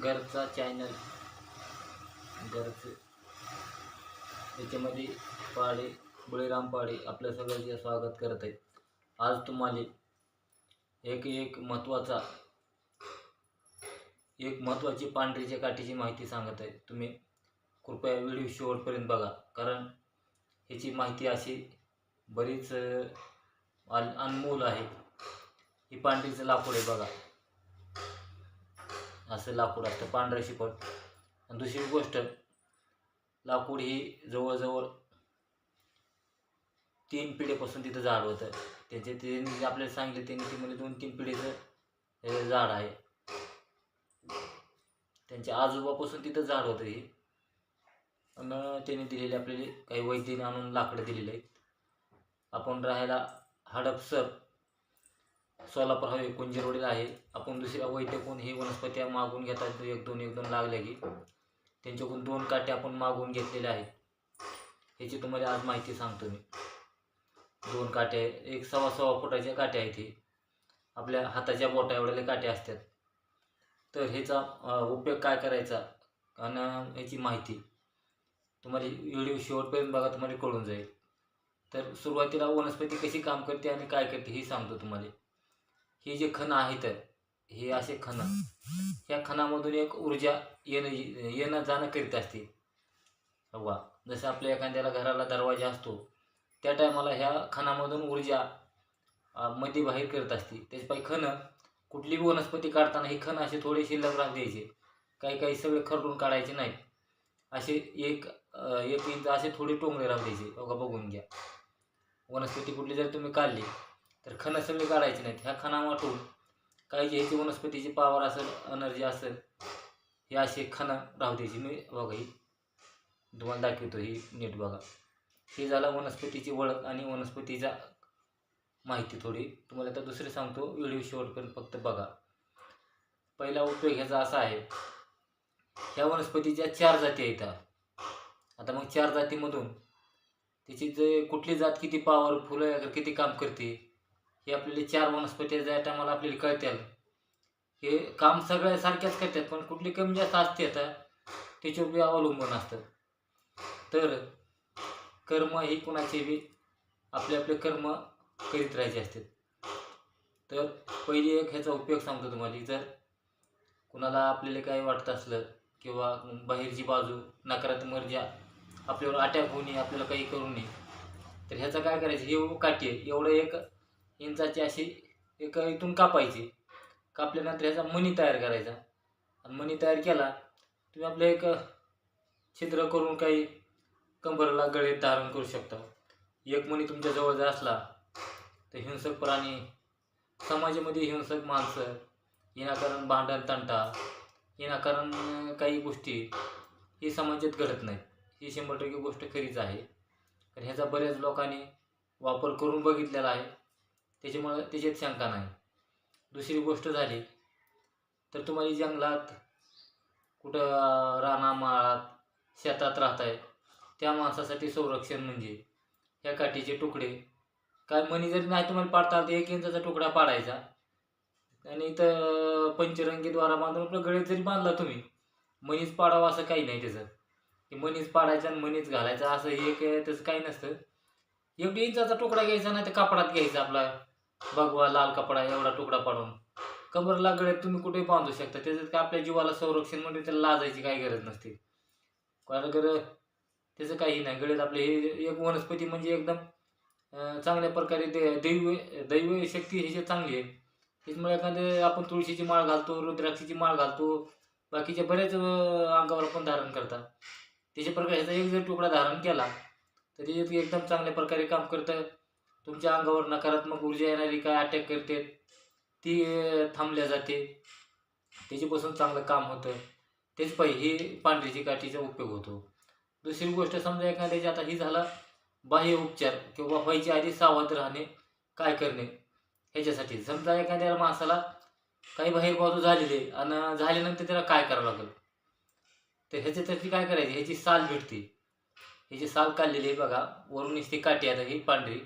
घरचा चॅनल घरचे. त्याच्यामध्ये पाळे बळीराम पाळे आपल्या सगळ्यांचे स्वागत करत आहेत. आज तुम्हाला एक एक महत्त्वाचा एक महत्त्वाची पांढरीच्या काठीची माहिती सांगत आहे. तुम्ही कृपया व्हिडिओ शेवटपर्यंत बघा. कारण ह्याची माहिती अशी बरीच अनमोल आहे. ही पांढरीचं लाकूड आहे बघा. असं लाकूड असतं पांढरं शिपट आणि दुसरी गोष्ट लाकूड ही जवळजवळ तीन पिढीपासून तिथं झाड होतं. त्याचे ते आपल्याला सांगितले त्यांनी ते म्हणजे दोन तीन पिढीचं झाड आहे. त्यांच्या आजोबापासून तिथं झाड होतं हे. आणि त्यांनी दिलेले आपल्याला काही वैद्यने आणून लाकडं दिलेले आहेत. आपण राहायला हडपसर सोलापूर हवे कुंजरवडीला आहे. आपण दुसऱ्या वैद्य ही वनस्पती मागून घेतात. एक दोन एक दोन लागल्या की त्यांच्याकडून दोन काट्या आपण मागून घेतलेल्या आहेत. ह्याची तुम्हाला आज माहिती सांगतो मी. दोन काटे एक सव्वा सव्वा फुटाच्या काट्या आहेत हे. आपल्या हाताच्या बोटा एवढ्याले काट्या असतात. तर ह्याचा उपयोग काय करायचा? आणि ह्याची माहिती तुम्हाला व्हिडिओ शेवटपर्यंत बघा तुम्हाला कळून जाईल. तर सुरुवातीला वनस्पती कशी काम करते आणि काय करते हे सांगतो तुम्हाला. हे जे खण आहेत हे असे खण. या खणामधून एक ऊर्जा येणं येणं जाणं करीत असते. वा जसं आपल्या एखाद्याला घराला दरवाजा असतो त्या टायमाला ह्या खणामधून ऊर्जा मध्ये बाहेर करत असते. त्याच्यापायी खण कुठलीही वनस्पती काढताना हे खण असे थोडे शिल्लक राहू द्यायचे. काही काही सगळे खरडून काढायचे नाहीत. असे एक एक इंच असे थोडे टोंगळे राहू द्यायचे. बघा बघून घ्या. वनस्पती कुठली जर तुम्ही काढली तर खणं सगळे काढायचे नाहीत ह्या खणा वाटून काही जे ह्याची वनस्पतीची पावर असेल एनर्जी असेल हे असे खणं राहू द्यायची. मी बघा ही तुम्हाला दाखवतो ही नीट बघा. हे झालं वनस्पतीची ओळख आणि वनस्पतीचा माहिती थोडी. तुम्हाला आता दुसरी सांगतो व्हिडिओ शेवटपर्यंत फक्त बघा. पहिला उपयोग ह्याचा असा आहे ह्या वनस्पतीच्या चार जाती आहेत. आता मग चार जातीमधून तिची जे कुठली जात किती पॉवरफुल आहे किती काम करते हे आपल्याला चार वनस्पती ज्या टायमाला आपल्याला कळतात हे काम सगळ्या सारख्याच करतात पण कुठली कमी जास्त असते आता त्याच्यावर बी अवलंबून असतं. तर कर्म ही कुणाचे बी आपले आपले कर्म करीत राहायचे असतात. तर पहिली एक ह्याचा उपयोग सांगतो तुम्हाला जर कुणाला आपल्याला काही वाटत असलं किंवा बाहेरची बाजू नकारात्मक ऊर्जा आपल्यावर अटॅक होऊ नये आपल्याला काही करू नये तर ह्याचं काय करायचं? हे काटे आहे. एवढं एक इंचाची अशी एक इथून कापायची. कापल्यानंतर ह्याचा मणी तयार करायचा. आणि मणी तयार केला तुम्ही आपलं एक छिद्र करून काही कंबरला गळे धारण करू शकता. एक मणी तुमच्या जवळ जर असला तर हिंसक प्राणी समाजामध्ये हिंसक माणसं विनाकारण भांडण तंटा विनाकारण काही गोष्टी ही समाजात घडत नाहीत. ही शंभर टक्के गोष्ट खरीच आहे. तर ह्याचा बऱ्याच लोकांनी वापर करून बघितलेला आहे. त्याच्यामुळं त्याच्यात शंका नाही. दुसरी गोष्ट झाली तर तुम्हाला जंगलात कुठं रानामाळात शेतात राहताय त्या माणसासाठी संरक्षण म्हणजे ह्या काठीचे तुकडे. काय मनी जरी नाही तुम्हाला पाडता एक इंचाचा तुकडा पाडायचा. आणि इथं पंचरंगीद्वारा बांधून आपलं गळ्यात जरी बांधला तुम्ही मनीच पाडावं असं काही नाही त्याचं. की मनीच पाडायचं आणि मनीच घालायचं असं हे काय तसं काही नसतं. एक इंचाचा तुकडा घ्यायचा नाही तर कापडात घ्यायचा आपला. भगवा लाल कपडा एवढा तुकडा पाडून. कमरला गळ्यात तुम्ही कुठेही बांधू शकता. त्याच्यात काय आपल्या जीवाला संरक्षण म्हणजे त्याला लाजायची काही गरज नसते. कारण गर त्याचं काही नाही. गळ्यात आपले हे एक वनस्पती म्हणजे एकदम चांगल्या प्रकारे दे दैव दैव शक्ती ह्याची चांगली आहे त्याच्यामुळे एखादे आपण तुळशीची माळ घालतो रुद्राक्षीची माळ घालतो बाकीच्या बऱ्याच अंगावर आपण धारण करतात त्याच्या प्रकारे ह्याचा एक जर तुकडा धारण केला तर ते एकदम चांगल्या प्रकारे काम करतं. तुमच्या अंगावर नकारात्मक ऊर्जा येणारी काय अटॅक करते ती थांबल्या जाते. त्याच्यापासून चांगलं काम होतं. तेच पाहिजे ही पांढरीची काठीचा उपयोग होतो. दुसरी गोष्ट समजा एखाद्याची आता ही झाला बाह्य उपचार किंवा व्हायच्या आधी सावध राहणे काय करणे ह्याच्यासाठी. समजा एखाद्या माणसाला काही बाहेर बाजू झालेली आणि झाल्यानंतर त्याला काय करावं लागेल? तर ह्याच्यासाठी काय करायचे? ह्याची साल भेटते. ह्याची साल काढलेली आहे बघा. वरून ती काठी आता ही पांढरी.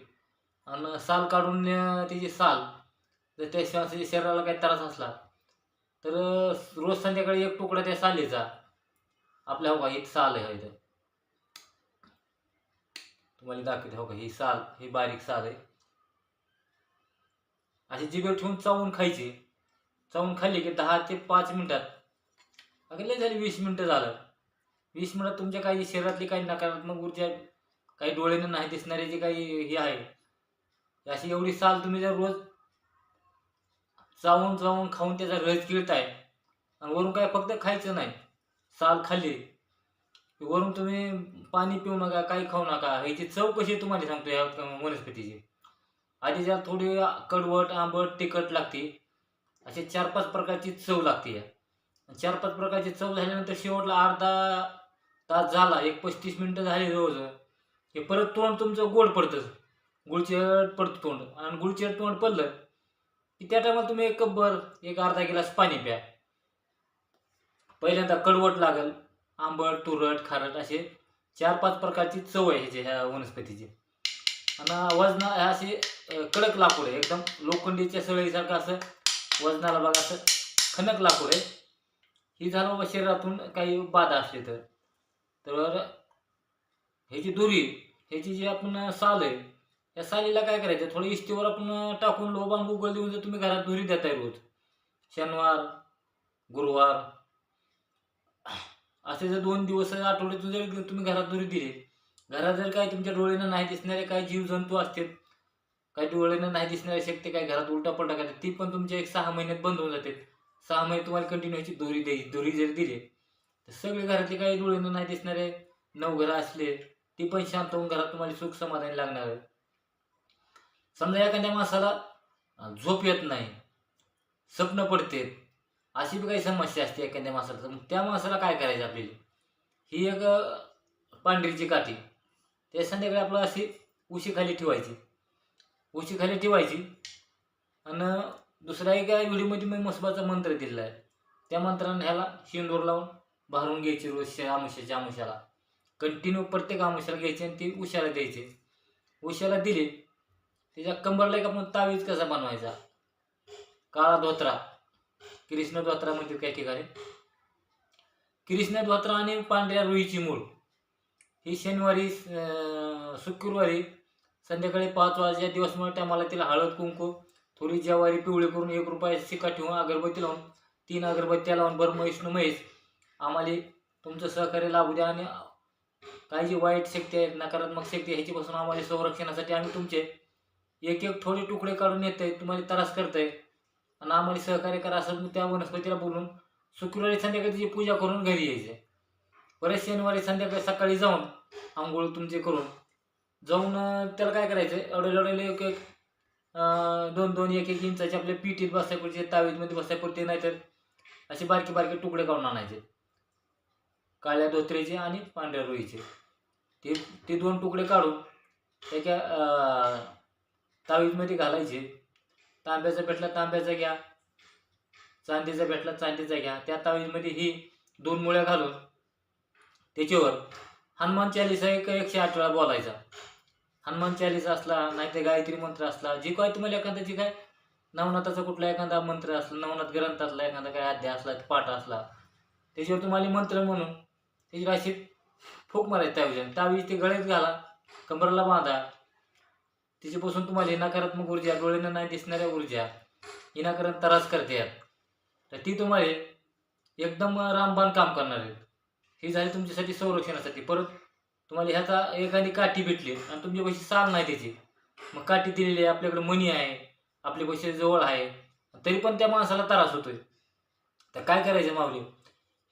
आणि साल काढून त्याची साल. जर त्या श्वासाच्या शरीराला काही त्रास असला तर रोज संध्याकाळी एक तुकडा त्या सालीचा. आपल्या हो का ही साल आहे इथं तुम्हाला दाखवते हो का ही साल ही बारीक साल आहे. अशी जिभेवर ठेवून चावून खायची. चावून खाल्ली की दहा ते पाच मिनिटात अगं लय झाली वीस मिनिटं झालं. वीस मिनिटात तुमच्या काही शरीरातली काही नकारात्मक ऊर्जा काही डोळ्यानं नाही दिसणारी जी काही हे आहे अशी एवढी साल तुम्ही जर रोज चावून चावून खाऊन त्याचा रस गिळताय आणि वरून काय फक्त खायचं नाही साल खाल्ली वरून तुम्ही पाणी पिऊ नका काही खाऊ नका ह्याची चव कशी तुम्हाला सांगतो या वनस्पतीची. आधी जर थोडी कडवट आंबट तिखट लागते असे चार पाच प्रकारची चव लागते. या चार पाच प्रकारची चव झाल्यानंतर शेवटला अर्धा तास झाला एक पस्तीस मिनटं झाली जवळजवळ हे परत तोंड तुमचं गोड पडतं. गुळचट पडतं तोंड. आणि गुळचट तोंड पडलं की त्या टायमाला तुम्ही एक कपभर एक अर्धा गिलास पाणी प्या. पहिल्यांदा कडवट लागल आंबट तुरट खारट असे चार पाच प्रकारची चव आहे ह्याची ह्या वनस्पतीची. आणि वजना असे कडक लाकूड आहे एकदम. लोखंडीच्या सळईसारखं असं वजनाला बघा असं खनक लाकूड आहे. ही झालं बाबा शरीरातून काही बाधा असली तर. तर ह्याची दुरी ह्याची जी आपण साल आहे या सालीला काय करायचं? थोडं इष्टीवर आपण टाकून लोबान गुगल देऊन जर तुम्ही घरात दुरी देताय रोज. शनिवार गुरुवार. असे जर दोन दिवस आठवड्यातून जर तुम्ही घरात दुरी दिली. घरात जर काही तुमच्या डोळ्यांना नाही दिसणारे काही जीवजंतू असतील काही डोळ्यांना नाही दिसणारे शक्ती काही घरात उलटा पलटा करतात ती पण तुमच्या एक सहा महिन्यात बंद होऊन जाते सहा महिने तुम्हाला कंटिन्यू ह्याची दोरी द्यायची दोरी जर दिली तर सगळे घरातले काही डोळ्यांना नाही दिसणारे नऊ घरं असले ती पण शांत होऊन घरात तुम्हाला सुख समाधानी लागणार आहे. समजा एखाद्या माणसाला झोप येत नाही स्वप्न पडते अशी बी काही समस्या असते एखाद्या माणसाला. मग त्या माणसाला काय करायचं आपल्याला? ही एक पांढरीची काठी. ते संध्याकाळी आपलं अशी उशीखाली ठेवायची. उशीखाली ठेवायची. आणि दुसरा एका व्हिडिओमध्ये मी मसबाचा मंत्र दिलेला आहे त्या मंत्रानं ह्याला शेंदूर लावून भारून घ्यायची रोज आमुष्याच्या आमुष्याला कंटिन्यू प्रत्येक आमुष्याला घ्यायची आणि ती उशाला द्यायची. उशाला दिली. त्याच्या कंबरला एक आपण तावीज कसा बनवायचा? काळा धोत्रा. कृष्ण धोत्रा म्हणतात काही ठिकाणी. कृष्ण धोत्रा आणि पांढऱ्या रुईची मूळ. ही शनिवारी शुक्रवारी संध्याकाळी पाच वाजच्या दिवस मला टायमाला तिला हळद कुंकू थोडी ज्वारी पिवळी करून एक रुपया शिका ठेवून अगरबत्ती लावून तीन अगरबत्त्या लावून बरं विष्णू महेश आम्हाला तुमचं सहकार्य लाभू द्या आणि काही जी वाईट शक्ती आहेत नकारात्मक शक्ती आहे ह्याच्यापासून आम्हाला संरक्षणासाठी आम्ही तुमचे एक एक थोडे तुकडे काढून येत आहे तुम्हाला त्रास करत आहे आणि आम्हाला सहकार्य करा असं मग त्या वनस्पतीला बोलून शुक्रवारी संध्याकाळीची पूजा करून घरी यायचे. परत शनिवारी संध्याकाळी सकाळी जाऊन आंघोळ तुमचे करून जाऊन त्याला काय करायचं एवढे अडवले एक एक दोन दोन एक एक इंचाचे आपल्या पिठीत बसाय पडते तावीजमध्ये पडते नाहीतर असे बारके बारके तुकडे काढून आणायचे. काळ्या धोत्र्याचे आणि पांढऱ्या रोईचे ते ते दोन तुकडे काढून त्याच्या तावीजमध्ये घालायचे. तांब्याचा भेटला तांब्याचा घ्या. चांदीचा भेटला चांदीचा घ्या. त्या तावीजमध्ये ही दोन मुळ्या घालून त्याच्यावर हनुमान चालीसा एक एकशे आठ वेळा बोलायचा. हनुमान चालीसा असला नाही तर गायत्री मंत्र असला जे काय तुम्हाला एखादा जे काय नवनाथाचा कुठला एखादा मंत्र असला नवनाथ ग्रंथातला एखादा काय अध्याय असला पाठ असला त्याच्यावर तुम्हाला मंत्र म्हणून त्याची अशी फूक मारायची तावीज तावीज ते गळ्यात घाला कंबरला बांधा तिच्यापासून तुम्हाला ही नकारात्मक ऊर्जा डोळ्यांना नाही दिसणाऱ्या ऊर्जा विनाकारण त्रास करते यात. तर ती तुम्हाला एकदम रामबाण काम करणार आहेत ही झाली तुमच्यासाठी संरक्षणासाठी. परत तुम्हाला ह्याचा एखादी काठी भेटली आणि तुमच्या पैसे साल नाही त्याची मग काठी दिलेली आहे आपल्याकडे मनी आहे आपले पैसे जवळ आहे. तरी पण त्या माणसाला त्रास होतोय. तर काय करायचं माऊली?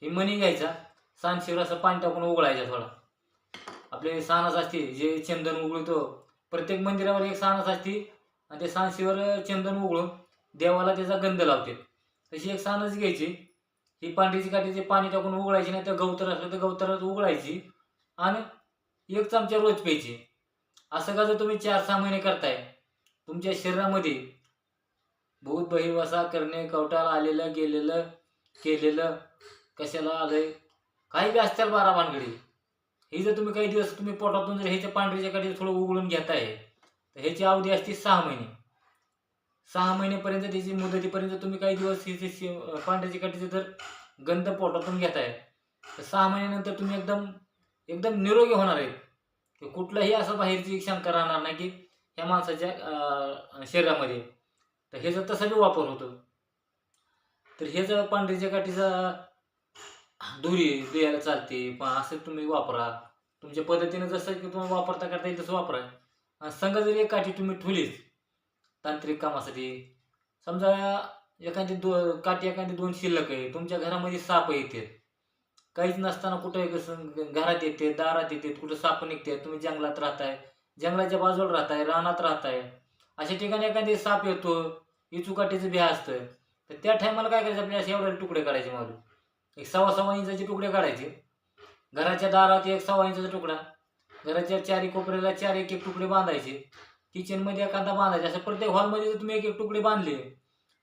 हे मनी घ्यायचा सांशीवर असं पाणी टाकून उघडायचा थोडा. आपले सानच असते जे चंदन उघडतो प्रत्येक मंदिरावर एक सानस असते आणि त्या सांशीवर चंदन उघडून देवाला त्याचा गंध लावते. तशी एक सानस घ्यायची. ही पांढरीची काठीचे पाणी टाकून उघडायची नाही तर गवतर असलं तर गवतरात उघडायची आणि एक चमचा रोज प्यायची. असं का जर तुम्ही चार सहा महिने करताय? तुमच्या शरीरामध्ये भूत बहिवासा करणे कवटाला आलेलं गेलेलं केलेलं कशाला आलंय? काही बी असतील बारा भानगडी. हे जर तुम्ही काही दिवस तुम्ही पोटातून जर ह्याच्या पांढरीच्या काठी थोडं उघडून घेताय तर ह्याची अवधी असते सहा महिने. सहा महिन्यापर्यंत त्याची मुदतीपर्यंत तुम्ही काही दिवस हे पांढऱ्याच्या ही- काठीचं जर गंध पोटातून घेताय तर सहा महिन्यानंतर तुम्ही एकदम एकदम निरोगी होणार आहे की कुठलाही असं बाहेरची शंका राहणार नाही की ह्या माणसाच्या शरीरामध्ये. तर ह्याचा तसा बी वापर होतो. तर ह्याचा पांढरीच्या काठीचा धुरी द्यायला चालते पण असं तुम्ही वापरा. तुमच्या पद्धतीनं जसं की तुम्हाला वापरता करता येईल तसं वापरा. आणि संघ जरी एक काठी तुम्ही ठेवलीच तांत्रिक कामासाठी समजा एखादी दो काठी एखादी दोन शिल्लक आहे तुमच्या घरामध्ये साप येते. काहीच नसताना कुठं कसं घरात येते दारात येते कुठं साप निघते तुम्ही जंगलात राहताय जंगलाच्या बाजूला राहताय रानात राहताय. अशा ठिकाणी एखादी साप येतो इचुकाठीचं बिहा असतं. तर त्या टायमाला काय करायचं? आपल्याला असे एवढे तुकडे काढायचे मारून एक सव्वा सव्वा इंचाचे तुकडे काढायचे. घराच्या दारात एक सव्वा इंचाचा तुकडा घराच्या चारी कोपऱ्याला चार एक एक तुकडे बांधायचे. किचनमध्ये एखादा बांधायचे असं प्रत्येक हॉलमध्ये जर तुम्ही एक एक तुकडे बांधले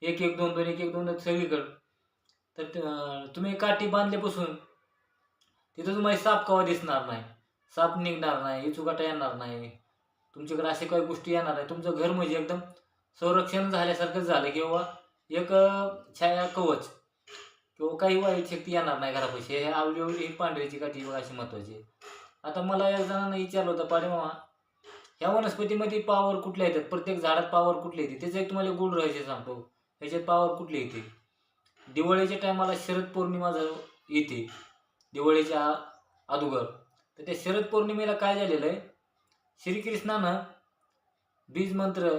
एक एक दोन दोन एक एक दोन सगळीकडं तर तुम्ही काठी बांधल्यापासून तिथं तुम्हाला साप कवा दिसणार नाही. साप निघणार नाही इचुकाटा येणार नाही. तुमच्याकडे असे काही गोष्टी येणार नाही. तुमचं घर म्हणजे एकदम संरक्षण झाल्यासारखं झालं किंवा एक छाया कवच. किंवा काही वाईट शक्ती येणार नाही घरापाशी. हे आवली आवली ही पांढऱ्याची काठी बघा अशी महत्वाची. आता मला एक जणांना विचारलं होतं पाडे मामा ह्या वनस्पतीमध्ये पावर कुठल्या येतात? प्रत्येक झाडात पावर कुठली येते? त्याचं एक तुम्हाला गुण रहस्य सांगतो. ह्याच्यात पावर कुठली येते? दिवाळीच्या टायमाला शरद पौर्णिमा जर येते दिवाळीच्या अदुगर तर त्या शरद पौर्णिमेला काय झालेलं आहे? श्रीकृष्णानं बीज मंत्र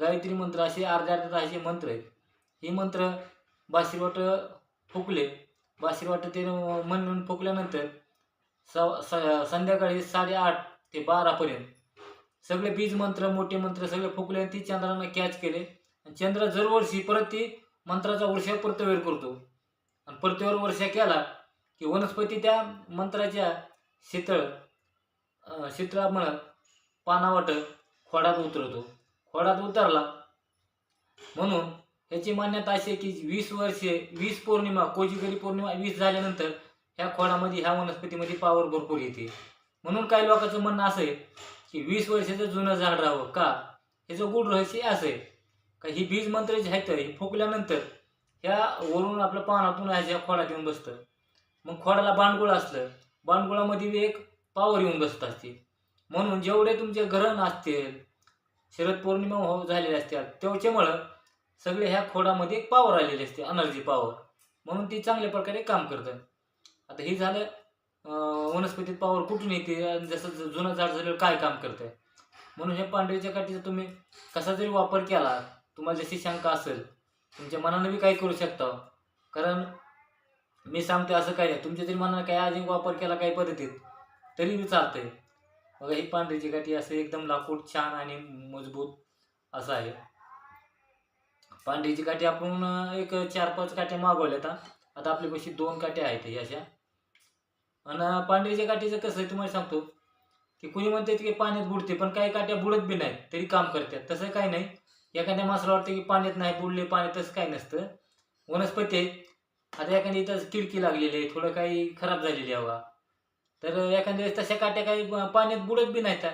गायत्री मंत्र असे अर्ध्या अर्ध्या असे मंत्र आहेत. हे मंत्र बाशिरवाट फुकले बाशिरवाट ते म्हणून फुकल्यानंतर स- स- संध्याकाळी साडेआठ ते बारापर्यंत सगळे बीज मंत्र मोठे मंत्र सगळे फुकले आणि ती चंद्रानं कॅच केले. आणि चंद्र दरवर्षी परत ती मंत्राचा वर्षा परतवेर करतो. आणि परतवेर वर्षा केला की वनस्पती त्या मंत्राच्या शीतळ शीतळामुळं पानावाट खोडात उतरतो. खोडात उतरला. म्हणून ह्याची मान्यता अशी आहे की वीस वर्षे वीस पौर्णिमा कोजिगरी पौर्णिमा वीस झाल्यानंतर ह्या खोडामध्ये ह्या वनस्पतीमध्ये पावर भरपूर येते. म्हणून काही लोकांचं म्हणणं असं आहे की वीस वर्षाचं जुनं झाड राहावं. का? ह्याचं गुढ रहस्य असं आहे. का ही बीज मंत्र जे आहेत हे फुकल्यानंतर ह्या वरून आपल्या पानातून ह्या खोडात येऊन बसतं. मग खोडाला बाणगुळ असलं बाणगुळामध्ये एक पावर येऊन बसत असते. म्हणून जेवढे तुमचे ग्रहण असतील शरद पौर्णिमा हो झालेले असतात त्याच्यामुळं सगळे ह्या खोडामध्ये एक पावर आलेली असते एनर्जी पावर म्हणून ती चांगल्या प्रकारे काम करतं. आता हे झालं वनस्पतीत पावर कुठून येते आणि जसं ज- जुनं झाड झाल्यावर काय काम करतंय म्हणून हे पांढऱ्याच्या काठीचा तुम्ही कसा जरी वापर केला तुम्हाला जशी शंका असेल तुमच्या मनानं बी काही करू शकता. कारण मी सांगते असं काय नाही. तुमच्या जरी मनानं काही अधिक वापर केला काही पद्धतीत तरी बी चालतंय. बघा ही पांढरीची काठी असं एकदम लाकूड छान आणि मजबूत असं आहे. पांढरीची काठी आपण एक चार पाच काठ्या मागवल्यात आता आता आपल्यापाशी दोन काठ्या आहेत अशा. आणि पांढरीच्या काठीचं कसं आहे तुम्हाला सांगतो. की कुणी म्हणते की पाण्यात बुडते पण काही काठ्या बुडत बी नाहीत तरी काम करतात. तसं काही नाही. एखाद्या माणसाला वाटतं की पाण्यात नाही बुडले पाण्यात तसं काय नसतं. वनस्पती आहे. आता एखादी इथं किडकी लागलेली आहे थोडं काही खराब झालेली आहे हवा. तर एखाद्या वेळेस तशा काट्या काही पाण्यात बुडत बी नाहीत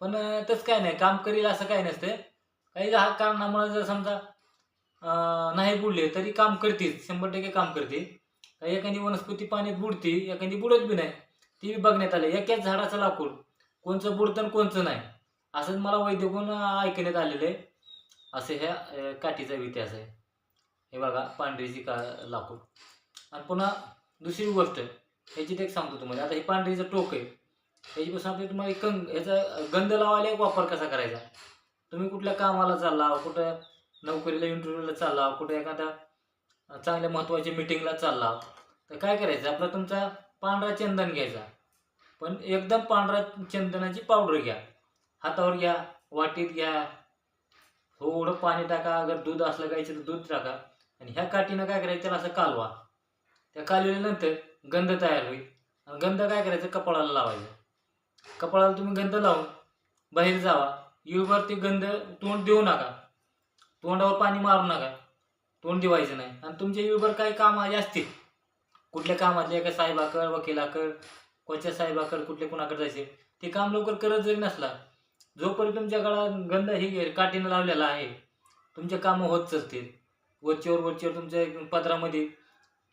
पण तसं काय नाही. काम करील असं काही नसतं. काही हा कारणामुळे जर समजा नाही बुडले तरी काम करतील शंभर टक्के काम करते एखादी वनस्पती पाण्यात बुडते एखादी बुडत बी नाही ती बी बघण्यात आलं एकाच झाडाचं लाकूड कोणचं बुडतं आणि कोणचं नाही. असंच मला वैद्यकून ऐकण्यात आलेलं आहे. असं ह्या काठीचा इतिहास आहे. हे बघा पांढरीची का लाकूड. आणि पुन्हा दुसरी गोष्ट ह्याची एक सांगतो तुम्हाला. आता हे पांढरीचं टोक आहे. ह्याच्यापासून आपल्या तुम्हाला एक कंग ह्याचा गंध लावायला एक वापर कसा करायचा? तुम्ही कुठल्या कामाला चालला कुठं नोकरीला इंटरव्ह्यूला चालला कुठे एखादा चांगल्या महत्त्वाच्या मिटिंगला चालला. तर काय करायचं? आपला तुमचा पांढरा चंदन घ्यायचा. पण एकदम पांढरा चंदनाची पावडर घ्या. हातावर घ्या वाटीत घ्या. थोडं पाणी टाका. अगर दूध असलं गायचं तर दूध टाका. आणि ह्या काठीनं काय करायचं? त्याला असं कालवा. त्या कालवल्यानंतर गंध तयार होईल. आणि गंध काय करायचं? कपाळाला लावायचं. कपाळाला तुम्ही गंध लावून बाहेर जावा. युवर ते गंध तोंड देऊ नका. तोंडावर पाणी मारू नका. तोंड दिवायचं नाही. आणि तुमच्या युवर काही काम असतील. कुठल्या कामातले एका साहेबाकड वकिलाकड कोच्या साहेबाकड कुठले कुणाकडे जायचे ते काम लवकर करत जरी नसला जोपर्यंत तुमच्या गळा गंध ही काठीनं लावलेला आहे तुमचे कामं होत चालतील. वरचेवर वरचेवर तुमच्या पदरामध्ये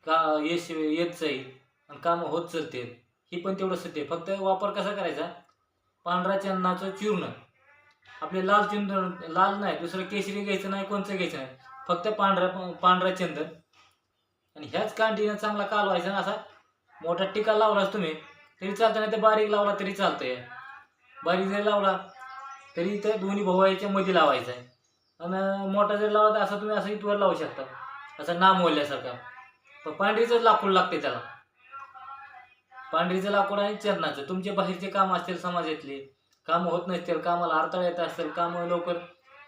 का यश येत जाईल आणि कामं होत चालतील. ही पण तेवढं सत्य फक्त वापर कसा करायचा? पांढरा चन्नाचं चूर्ण. आपले लाल चंदन लाल नाही दुसरं केशरी घ्यायचं नाही कोणचं घ्यायचं नाही. फक्त पांढरा पांढरा चंदन आणि ह्याच कांडीनं चांगला कालवायचा ना असा मोठा टिका लावलाच तुम्ही. तरी चालतं नाही तर बारीक लावला तरी चालतंय. बारीक जरी लावला तरी इथं दोन्ही भोवाच्या मध्ये लावायचा आहे. आणि मोठा जरी लावला तर असं तुम्ही असं इथवर लावू शकता. असं नाम ओल्यासारखा. पण पांढरीचंच लाकूड लागते त्याला. पांढरीचं लाकूड आणि चरणाचं. तुमचे बाहेरचे काम असतील समाजातले. कामं होत नसतील कामाला अडथळा येत असेल कामं लवकर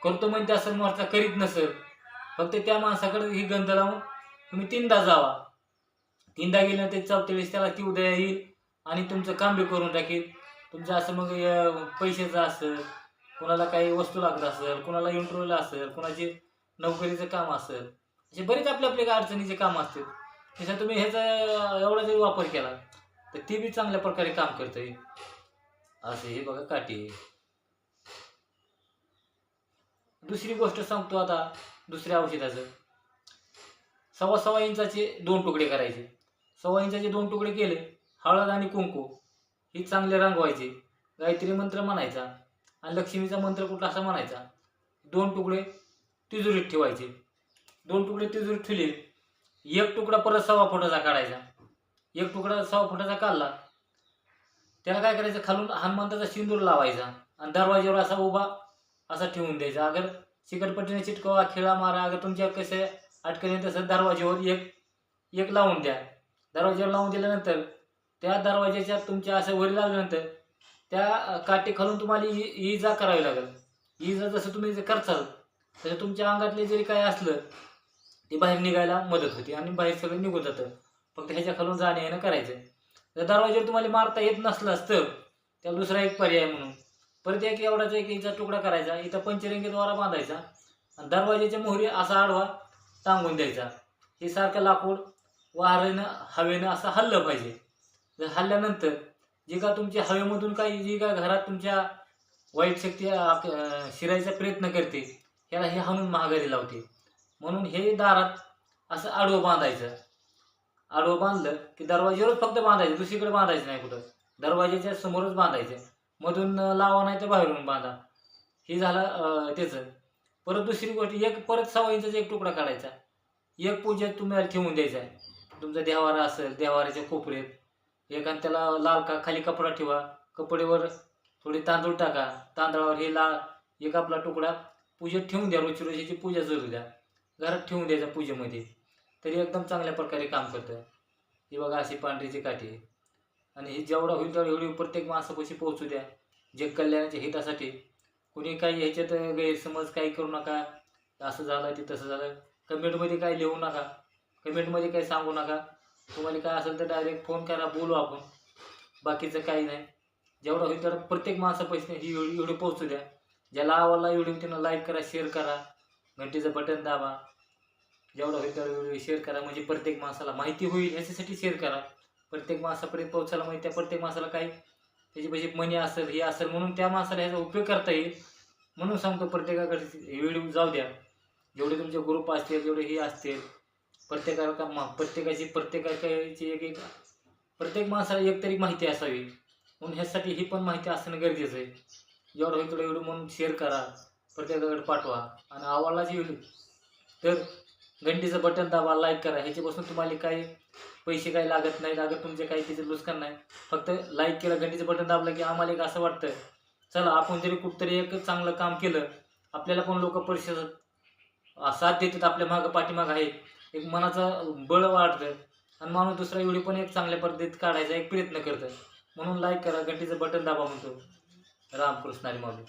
करतो म्हणते असेल मोर्चा करीत नसेल. फक्त त्या माणसाकडे ही गंध लावून तुम्ही तीनदा जावा. तीनदा गेल्यानंतर चौथेळीस त्याला ती उद्या येईल आणि तुमचं काम बी करून टाकेल. तुमचं असं मग पैशाचं असेल कोणाला काही वस्तू लागत असेल कोणाला इंटरव्ह्यूला असेल कोणाचे नोकरीचं काम असेल असे बरेच आपल्या आपले काही अडचणीचे काम असतील त्याच्यात तुम्ही ह्याचा एवढा जरी वापर केला तर ती बी चांगल्या प्रकारे काम करते. असे हे बघा काठी. दुसरी गोष्ट सांगतो आता दुसऱ्या औषधाचं. सव्वा सव्वा इंचाचे दोन तुकडे करायचे. सव्वा इंचाचे दोन तुकडे केले हळद आणि कुंकू ही चांगले रंगवायचे. गायत्री मंत्र म्हणायचा आणि लक्ष्मीचा मंत्र कुठला असा म्हणायचा. दोन तुकडे तिजोरीत ठेवायचे. दोन तुकडे तिजोरीत ठेवले. एक तुकडा परत सव्वा फुटाचा काढायचा. एक तुकडा सव्वा फुटाचा काढला त्याला काय करायचं? खालून हनुमंताचा सिंदूर लावायचा आणि दरवाज्यावर असा उभा असा ठेवून द्यायचा. अगर चिकटपट्टीने चिटकवा खिळा मारा अगर तुमच्या कसे अटकले तसं दरवाज्यावर एक एक लावून द्या. दरवाज्यावर लावून दिल्यानंतर त्या दरवाज्याच्या तुमच्या असं वरी लागल्यानंतर त्या काठी खालून तुम्हाला इ- इजा करावी लागेल. इजा जसं तुम्ही जे करचाल तसं तुमच्या अंगातले जरी काय असलं ते बाहेर निघायला मदत होते आणि बाहेर सगळं निघून जातं. फक्त ह्याच्या खालून जाणे येणं करायचं जर दरवाज्यावर तुम्हाला मारता येत नसलं तर त्याला दुसरा एक पर्याय म्हणून. परत एक एवढाचा एक इंचा तुकडा करायचा. इथं पंचरंगी द्वारा बांधायचा. आणि दरवाज्याच्या मोहरी असा आडवा टांगून द्यायचा. हे सारखं लाकूड वाऱ्यानं हवेनं असं हल्लं पाहिजे. जर हल्ल्यानंतर जे का तुमच्या हवेमधून काही जी का घरात तुमच्या वाईट शक्ती शिरायचा प्रयत्न करते त्याला हे हाणून महागारी लावते. म्हणून हे दारात असं आडवं बांधायचं. आडवं बांधलं की दरवाज्यावरच फक्त बांधायचं दुसरीकडे बांधायचं नाही कुठं. दरवाज्याच्या समोरच बांधायचं. मधून लावा नाही तर बाहेरून बांधा. हे झालं त्याचं परत दुसरी गोष्ट एक परत सव्वा इंचाचा एक तुकडा काढायचा. एक पूजेत तुम्ही ठेवून द्यायचा. तुमचा देवारा असेल देवाऱ्याच्या कोपऱ्यात एक आणि त्याला लाल का खाली कपडा ठेवा. कपडेवर थोडे तांदूळ टाका. तांदळावर हे लाल एक आपला तुकडा. पूजेत ठेवून द्या रोजची रोजीची पूजा जरू द्या. घरात ठेवून द्यायचा पूजेमध्ये. तरी एकदम चांगल्या प्रकारे काम करतं. ही बघा अशी पांढरीची काठी आहे. आणि ही जेवढा होईल तेवढी एवढी प्रत्येक माणसापाशी पोहोचू द्या. जे कल्याणाच्या हितासाठी. कुणी काही ह्याच्यात गैरसमज काही करू नका. असं झालं ते तसं झालं. कमेंटमध्ये काय लिहू नका. कमेंटमध्ये काही सांगू नका. तुम्हाला काय असेल तर डायरेक्ट फोन करा बोलू आपण. बाकीचं काही नाही. जेवढं होईल तेवढं प्रत्येक माणसापाशी ही एवढी व्हिडिओ पोहोचू द्या. ज्याला आवडला व्हिडिओ त्यांना लाईक करा शेअर करा. घंटीचं बटन दाबा. जेवढा होईल तेवढा व्हिडिओ शेअर करा. म्हणजे प्रत्येक माणसाला माहिती होईल ह्याच्यासाठी शेअर करा. प्रत्येक माणसापर्यंत पोहोचायला माहिती आहे. प्रत्येक माणसाला काही त्याची पैसे मनी असेल हे असेल म्हणून त्या माणसाला ह्याचा उपयोग करता येईल. म्हणून सांगतो प्रत्येकाकडे व्हिडिओ जाऊ द्या. जेवढे तुमचे ग्रुप असतील जेवढे हे असतील प्रत्येकाला मा प्रत्येकाची प्रत्येकाची एक एक प्रत्येक माणसाला एक तरी माहिती असावी. म्हणून ह्यासाठी ही पण माहिती असणं गरजेचं आहे. जेवढं होईल तेवढं व्हिडिओ म्हणून शेअर करा. प्रत्येकाकडे पाठवा. आणि आवडलाच व्हिडिओ तर घंटीचं बटन दाबा लाईक करा. ह्याच्यापासून तुम्हाला काही पैसे काही लागत नाही लागत तुमचे काही त्याचं नुकसान नाही. फक्त लाईक केलं घंटीचं बटन दाबलं की आम्हाला एक असं वाटतं चला आपण जरी कुठतरी एक चांगलं काम केलं. आपल्याला पण लोक परिषद साथ देतात आपल्या मागं पाठीमागं आहे एक मनाचं बळ वाढतं. आणि माणूस दुसरा व्हिडिओ पण एक चांगल्या पद्धतीत काढायचा एक प्रयत्न करतं. म्हणून लाईक करा घंटीचं बटन दाबा म्हणतो. रामकृष्ण हरी माऊली.